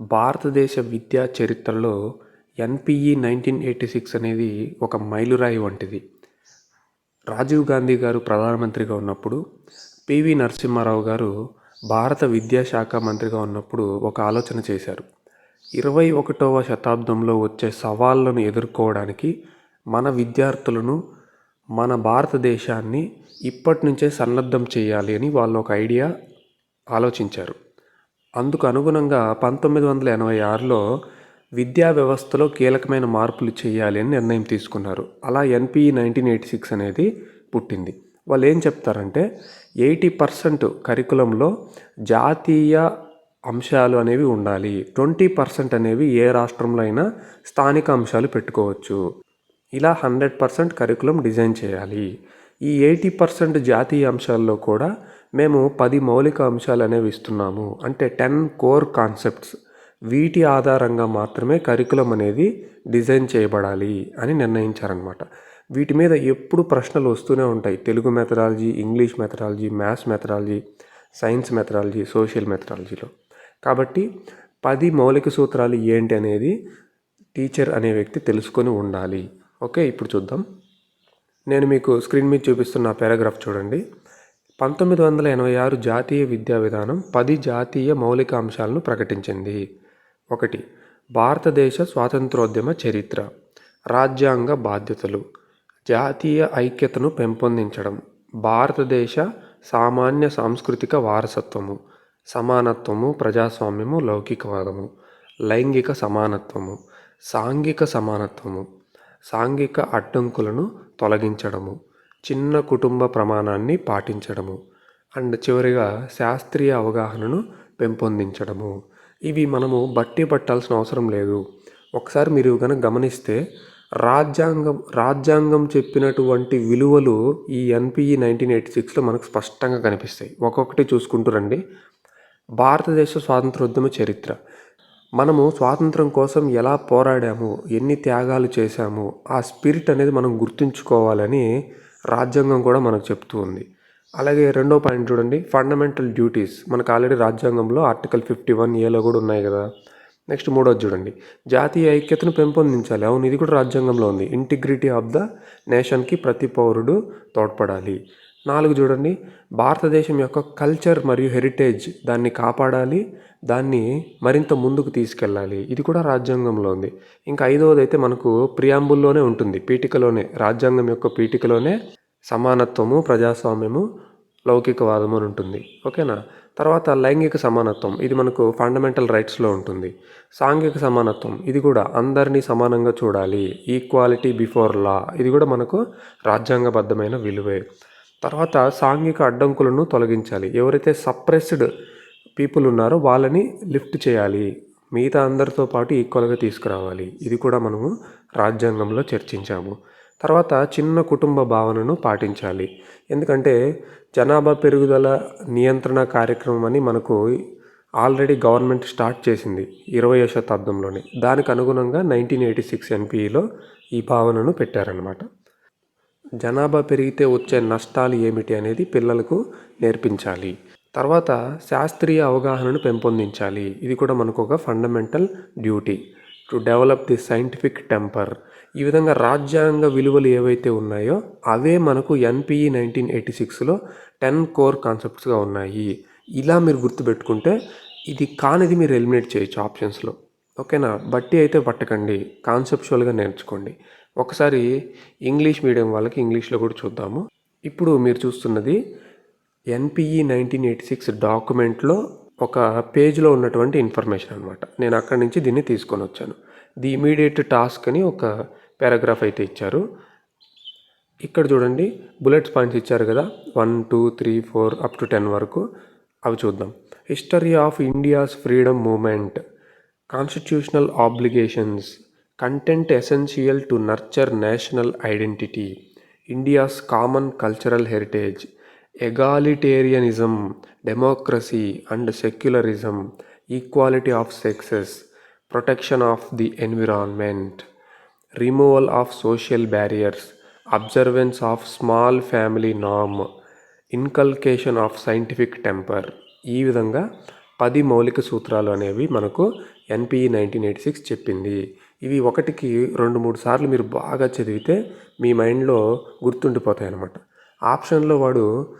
భారతదేశ విద్యా చరిత్రలో ఎన్పిఈ నైన్టీన్ ఎయిటీ సిక్స్ అనేది ఒక మైలురాయి వంటిది. రాజీవ్ గాంధీ గారు ప్రధానమంత్రిగా ఉన్నప్పుడు పివి నరసింహారావు గారు భారత విద్యాశాఖ మంత్రిగా ఉన్నప్పుడు ఒక ఆలోచన చేశారు. ఇరవై ఒకటవ శతాబ్దంలో వచ్చే సవాళ్ళను ఎదుర్కోవడానికి మన విద్యార్థులను మన భారతదేశాన్ని ఇప్పటి నుంచే సన్నద్ధం చేయాలి అని వాళ్ళు ఒక ఐడియా ఆలోచించారు. అందుకు అనుగుణంగా పంతొమ్మిది వందల ఎనభై ఆరులో విద్యా వ్యవస్థలో కీలకమైన మార్పులు చేయాలి అని నిర్ణయం తీసుకున్నారు. అలా ఎన్పిఈ నైన్టీన్ ఎయిటీ సిక్స్ అనేది పుట్టింది. వాళ్ళు ఏం చెప్తారంటే ఎయిటీ పర్సెంట్ కరికులంలో జాతీయ అంశాలు అనేవి ఉండాలి. ట్వంటీ పర్సెంట్ అనేవి ఏ రాష్ట్రంలో అయినా స్థానిక అంశాలు పెట్టుకోవచ్చు. ఇలా హండ్రెడ్ పర్సెంట్ కరికులం డిజైన్ చేయాలి. ఈ ఎయిటీ పర్సెంట్ జాతీయ అంశాల్లో కూడా మేము పది మౌలిక అంశాలు అనేవి ఇస్తున్నాము. అంటే టెన్ కోర్ కాన్సెప్ట్స్ వీటి ఆధారంగా మాత్రమే కరికులం అనేది డిజైన్ చేయబడాలి అని నిర్ణయించారనమాట వీటి మీద ఎప్పుడు ప్రశ్నలు వస్తూనే ఉంటాయి. Telugu methodology English methodology maths methodology science methodology social మెథడాలజీలో కాబట్టి పది మౌలిక సూత్రాలు ఏంటి అనేది టీచర్ అనే వ్యక్తి తెలుసుకొని ఉండాలి. ఓకే ఇప్పుడు చూద్దాం. నేను మీకు స్క్రీన్ మీద చూపిస్తున్న పారాగ్రాఫ్ చూడండి. పంతొమ్మిది వందల ఎనభై ఆరు జాతీయ విద్యా విధానం పది జాతీయ మౌలిక అంశాలను ప్రకటించింది. ఒకటి భారతదేశ స్వాతంత్రోద్యమ చరిత్ర రాజ్యాంగ బాధ్యతలు జాతీయ ఐక్యతను పెంపొందించడం భారతదేశ సామాన్య సాంస్కృతిక వారసత్వము సమానత్వము ప్రజాస్వామ్యము లౌకికవాదము లైంగిక సమానత్వము సాంఘిక సమానత్వము సాంఘిక అడ్డంకులను తొలగించడము చిన్న కుటుంబ ప్రమాణాన్ని పాటించడము. అండ్ చివరిగా శాస్త్రీయ అవగాహనను పెంపొందించడము. ఇవి మనము బట్టి పట్టాల్సిన అవసరం లేదు. ఒకసారి మీరు కనుక గమనిస్తే రాజ్యాంగం రాజ్యాంగం చెప్పినటువంటి విలువలు ఈ ఎన్పిఈ నైన్టీన్ ఎయిటీ సిక్స్లో మనకు స్పష్టంగా కనిపిస్తాయి. ఒక్కొక్కటి చూసుకుంటూ రండి. భారతదేశ స్వాతంత్రోద్యమ చరిత్ర. మనము స్వాతంత్రం కోసం ఎలా పోరాడాము ఎన్ని త్యాగాలు చేశాము ఆ స్పిరిట్ అనేది మనం గుర్తుంచుకోవాలని రాజ్యాంగం కూడా మనకు చెప్తూ ఉంది. అలాగే రెండో పాయింట్ చూడండి. ఫండమెంటల్ డ్యూటీస్ మనకు ఆల్రెడీ రాజ్యాంగంలో ఆర్టికల్ ఫిఫ్టీ వన్ ఏలో కూడా ఉన్నాయి కదా. నెక్స్ట్ మూడోది చూడండి. జాతీయ ఐక్యతను పెంపొందించాలి. అవును ఇది కూడా రాజ్యాంగంలో ఉంది. ఇంటిగ్రిటీ ఆఫ్ ద నేషన్కి ప్రతి పౌరుడు తోడ్పడాలి. నాలుగు చూడండి. భారతదేశం యొక్క కల్చర్ మరియు హెరిటేజ్ దాన్ని కాపాడాలి దాన్ని మరింత ముందుకు తీసుకెళ్ళాలి. ఇది కూడా రాజ్యాంగంలో ఉంది. ఇంకా ఐదవది అయితే మనకు ప్రియాంబుల్లోనే ఉంటుంది. పీఠికలోనే రాజ్యాంగం యొక్క పీఠికలోనే సమానత్వము ప్రజాస్వామ్యము లౌకికవాదము అని ఉంటుంది. ఓకేనా? తర్వాత లైంగిక సమానత్వం. ఇది మనకు ఫండమెంటల్ రైట్స్లో ఉంటుంది. సాంఘిక సమానత్వం. ఇది కూడా అందరినీ సమానంగా చూడాలి. ఈక్వాలిటీ బిఫోర్ లా ఇది కూడా మనకు రాజ్యాంగబద్ధమైన విలువే. తర్వాత సాంఘిక అడ్డంకులను తొలగించాలి. ఎవరైతే సప్రెస్డ్ పీపుల్ ఉన్నారో వాళ్ళని లిఫ్ట్ చేయాలి. మిగతా అందరితో పాటు ఈక్వల్గా తీసుకురావాలి. ఇది కూడా మనము రాజ్యాంగంలో చర్చించాము. తర్వాత చిన్న కుటుంబ భావనను పాటించాలి. ఎందుకంటే జనాభా పెరుగుదల నియంత్రణ కార్యక్రమం అని మనకు ఆల్రెడీ గవర్నమెంట్ స్టార్ట్ చేసింది ఇరవయో శతాబ్దంలోనే. దానికి అనుగుణంగా నైన్టీన్ ఎయిటీ సిక్స్ ఎన్పిఈలో ఈ భావనను పెట్టారనమాట జనాభా పెరిగితే వచ్చే నష్టాలు ఏమిటి అనేది పిల్లలకు నేర్పించాలి. తర్వాత శాస్త్రీయ అవగాహనను పెంపొందించాలి. ఇది కూడా మనకు ఒక fundamental duty to develop the scientific temper ఈ విధంగా రాజ్యాంగ విలువలు ఏవైతే ఉన్నాయో అవే మనకు ఎన్పిఈ నైన్టీన్ ఎయిటీ సిక్స్లో టెన్ కోర్ కాన్సెప్ట్స్గా ఉన్నాయి. ఇలా మీరు గుర్తుపెట్టుకుంటే ఇది కానిది మీరు ఎలిమినేట్ చేయొచ్చు ఆప్షన్స్లో ఓకేనా? బట్టి అయితే పట్టకండి. కాన్సెప్చువల్గా నేర్చుకోండి. ఒకసారి ఇంగ్లీష్ మీడియం వాళ్ళకి ఇంగ్లీష్లో కూడా చూద్దాము. ఇప్పుడు మీరు చూస్తున్నది ఎన్పిఈ నైన్టీన్ ఎయిటీ సిక్స్ డాక్యుమెంట్లో ఒక పేజ్లో ఉన్నటువంటి ఇన్ఫర్మేషన్ అనమాట నేను అక్కడి నుంచి దీన్ని తీసుకొని వచ్చాను. ది ఇమీడియట్ టాస్క్ అని ఒక పారాగ్రాఫ్ అయితే ఇచ్చారు. ఇక్కడ చూడండి బుల్లెట్స్ పాయింట్స్ ఇచ్చారు కదా one two three four up to ten వరకు. అవి చూద్దాం. History of India's freedom movement constitutional obligations content essential to nurture national identity India's common cultural heritage egalitarianism democracy and secularism equality of sexes protection of the environment removal of social barriers observance of small family NAM inculcation of scientific temper. ఈ విధంగా పది మౌలిక సూత్రాలు అనేవి మనకు NPE nineteen eighty six చెప్పింది. ఇవి ఒకటికి రెండు మూడు సార్లు మీరు బాగా చదివితే మీ మైండ్లో గుర్తుండిపోతాయి అన్నమాట ఆప్షన్లో వాడు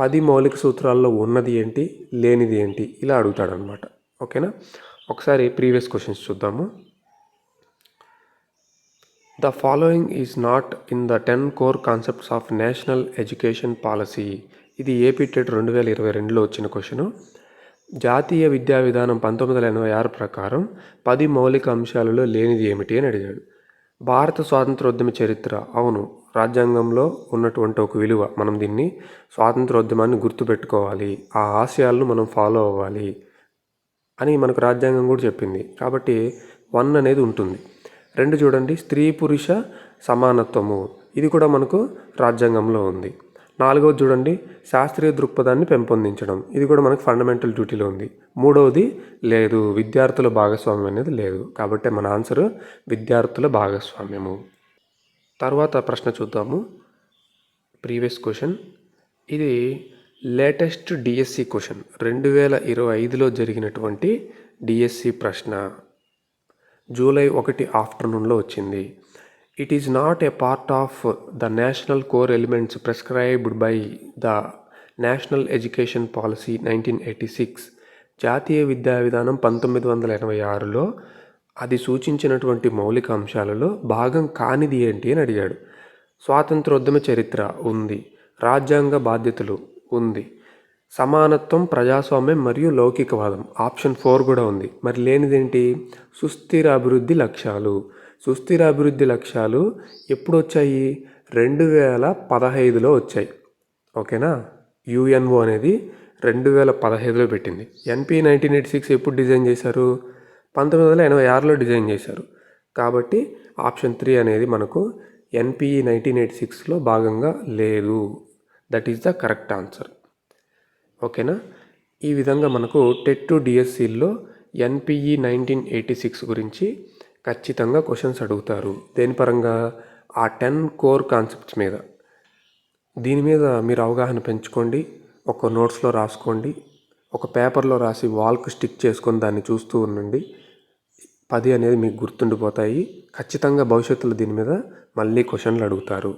పది మౌలిక సూత్రాల్లో ఉన్నది ఏంటి లేనిది ఏంటి ఇలా అడుగుతాడనమాట ఓకేనా? ఒకసారి ప్రీవియస్ క్వశ్చన్స్ చూద్దాము. The following is not in the ten core concepts of national education policy. ఇది ఏపీ టెట్ రెండు వేల ఇరవై రెండులో వచ్చిన క్వశ్చను. జాతీయ విద్యా విధానం పంతొమ్మిది వందల ఎనభై ఆరు ప్రకారం పది మౌలిక అంశాలలో లేనిది ఏమిటి అని అడిగాడు. భారత స్వాతంత్రోద్యమ చరిత్ర అవును రాజ్యాంగంలో ఉన్నటువంటి ఒక విలువ. మనం దీన్ని స్వాతంత్రోద్యమాన్ని గుర్తుపెట్టుకోవాలి. ఆ ఆశయాలను మనం ఫాలో అవ్వాలి అని మనకు రాజ్యాంగం కూడా చెప్పింది. కాబట్టి వన్ అనేది ఉంటుంది. రెండు చూడండి స్త్రీ పురుష సమానత్వము. ఇది కూడా మనకు రాజ్యాంగంలో ఉంది. నాలుగవది చూడండి శాస్త్రీయ దృక్పథాన్ని పెంపొందించడం. ఇది కూడా మనకు ఫండమెంటల్ డ్యూటీలో ఉంది. మూడవది లేదు విద్యార్థుల భాగస్వామ్యం అనేది లేదు. కాబట్టి మన ఆన్సర్ విద్యార్థుల భాగస్వామ్యము. తర్వాత ప్రశ్న చూద్దాము. Previous question. ఇది లేటెస్ట్ డిఎస్సి క్వశ్చన్. రెండు వేల ఇరవై ఐదులో జరిగినటువంటి డిఎస్సి ప్రశ్న. జూలై ఒకటి ఆఫ్టర్నూన్లో వచ్చింది. It is not a part of the national core elements prescribed by the national education policy nineteen eighty six జాతీయ విద్యా విధానం పంతొమ్మిది వందల ఎనభై ఆరులో అది సూచించినటువంటి మౌలిక అంశాలలో భాగం కానిది ఏంటి అని అడిగాడు. స్వాతంత్రోద్యమ చరిత్ర ఉంది. రాజ్యాంగ బాధ్యతలు ఉంది. సమానత్వం ప్రజాస్వామ్యం మరియు లౌకికవాదం. ఆప్షన్ ఫోర్ కూడా ఉంది. మరి లేనిదేంటి? సుస్థిర అభివృద్ధి లక్ష్యాలు. సుస్థిర అభివృద్ధి లక్ష్యాలు ఎప్పుడు వచ్చాయి రెండు వేల పదహైదులో వచ్చాయి. ఓకేనా? యుఎన్ఓ అనేది రెండు వేల పదహైదులో పెట్టింది. ఎన్పి నైన్టీన్ ఎయిటీ సిక్స్ ఎప్పుడు డిజైన్ చేశారు? పంతొమ్మిది వందల ఎనభై ఆరులో డిజైన్ చేశారు. కాబట్టి ఆప్షన్ త్రీ అనేది మనకు ఎన్పిఈ నైన్టీన్ ఎయిటీ సిక్స్లో భాగంగా లేదు. That is the correct answer. ఓకేనా? ఈ విధంగా మనకు టెట్ టు డిఎస్సిల్లో ఎన్పిఈ నైన్టీన్ ఎయిటీ సిక్స్ గురించి ఖచ్చితంగా క్వశ్చన్స్ అడుగుతారు. దేని పరంగా? ఆ టెన్ కోర్ కాన్సెప్ట్స్ మీద. దీని మీద మీరు అవగాహన పెంచుకోండి. ఒక నోట్స్లో రాసుకోండి. ఒక పేపర్లో రాసి వాల్కి స్టిక్ చేసుకొని దాన్ని చూస్తూ ఉండండి. పది అనేది మీకు గుర్తుండిపోతాయి. ఖచ్చితంగా భవిష్యత్తులో దీని మీద మళ్ళీ క్వశ్చన్లు అడుగుతారు.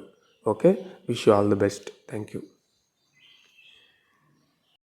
Okay wish you all the best thank you